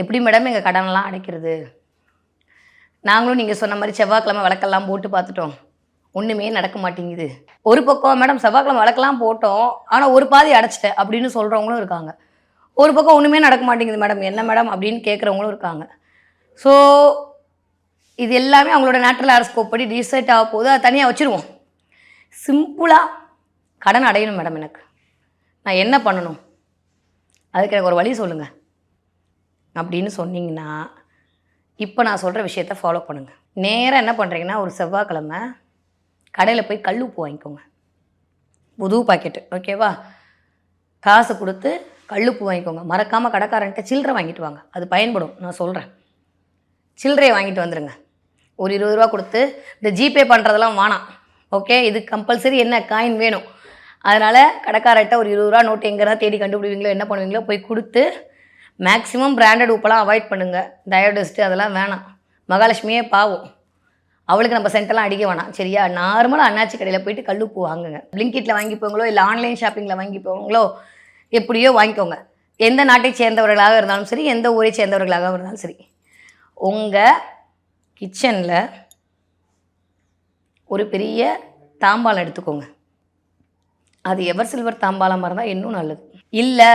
எப்படி மேடம் எங்கள் கடனெல்லாம் அடைக்கிறது? நாங்களும் நீங்கள் சொன்ன மாதிரி செவ்வாய்க்கிழமை விளக்கெல்லாம் போட்டு பார்த்துட்டோம். ஒன்றுமே நடக்க மாட்டேங்குது. ஒரு பக்கம் மேடம் செவ்வாய்க்கிழமை விளக்கெல்லாம் போட்டோம். ஆனால் ஒரு பாதி அடைச்சிட்டேன் அப்படின்னு சொல்கிறவங்களும் இருக்காங்க. ஒரு பக்கம் ஒன்றுமே நடக்க மாட்டேங்குது மேடம் என்ன மேடம் அப்படின்னு கேட்குறவங்களும் இருக்காங்க. ஸோ இது எல்லாமே அவங்களோட நேச்சுரல் ஹாரஸ்கோப் படி டிசைட் ஆக போகுது. அதை தனியாக வச்சுருவோம். சிம்பிளாக கடன் அடையணும் மேடம் எனக்கு. நான் என்ன பண்ணணும்? அதுக்கு எனக்கு ஒரு வழி சொல்லுங்கள் அப்படின்னு சொன்னீங்கன்னா இப்போ நான் சொல்கிற விஷயத்த ஃபாலோ பண்ணுங்கள் நேராக என்ன பண்ணுறீங்கன்னா ஒரு செவ்வாய்க்கிழமை கடையில் போய் கல் உப்பு வாங்கிக்கோங்க. புது பாக்கெட்டு ஓகேவா காசு கொடுத்து கல்லுப்பு வாங்கிக்கோங்க. மறக்காமல் கடைக்காரன்ட்ட சில்லறை வாங்கிட்டு வாங்க. அது பயன்படும். நான் சொல்கிறேன் சில்லறையை வாங்கிட்டு வந்துடுங்க ஒரு இருபது ரூபா கொடுத்து இந்த ஜிபே பண்ணுறதெல்லாம் வேணாம். ஓகே இது கம்பல்சரி என்ன காயின் வேணும். அதனால் கடைக்காரர்கிட்ட ஒரு இருபது ரூபா நோட்டு எங்கே தேடி கண்டுபிடிவீங்களோ என்ன பண்ணுவீங்களோ போய் கொடுத்து மேக்ஸிமம் பிராண்டட் உப்பெல்லாம் அவாய்ட் பண்ணுங்கள் டயோடஸ்ட்டு அதெல்லாம் வேணாம். மகாலட்சுமியே பாவம். அவளுக்கு நம்ம சென்டெல்லாம் அடிக்க வேணாம். சரியா? நார்மலாக அண்ணாச்சி கடையில் போயிட்டு கல்லுப்பு வாங்குங்க. பிளிங்கிட்டில் வாங்கிப்போங்களோ இல்லை ஆன்லைன் ஷாப்பிங்கில் வாங்கிப்போங்களோ எப்படியோ வாங்கிக்கோங்க. எந்த நாட்டை சேர்ந்தவர்களாக இருந்தாலும் சரி எந்த ஊரை சேர்ந்தவர்களாக இருந்தாலும் சரி. உங்கள் கிச்சனில் ஒரு பெரிய தாம்பாளம் எடுத்துக்கோங்க. அது எவர் சில்வர் தாம்பாளமாக இருந்தால் இன்னும் நல்லது. இல்லை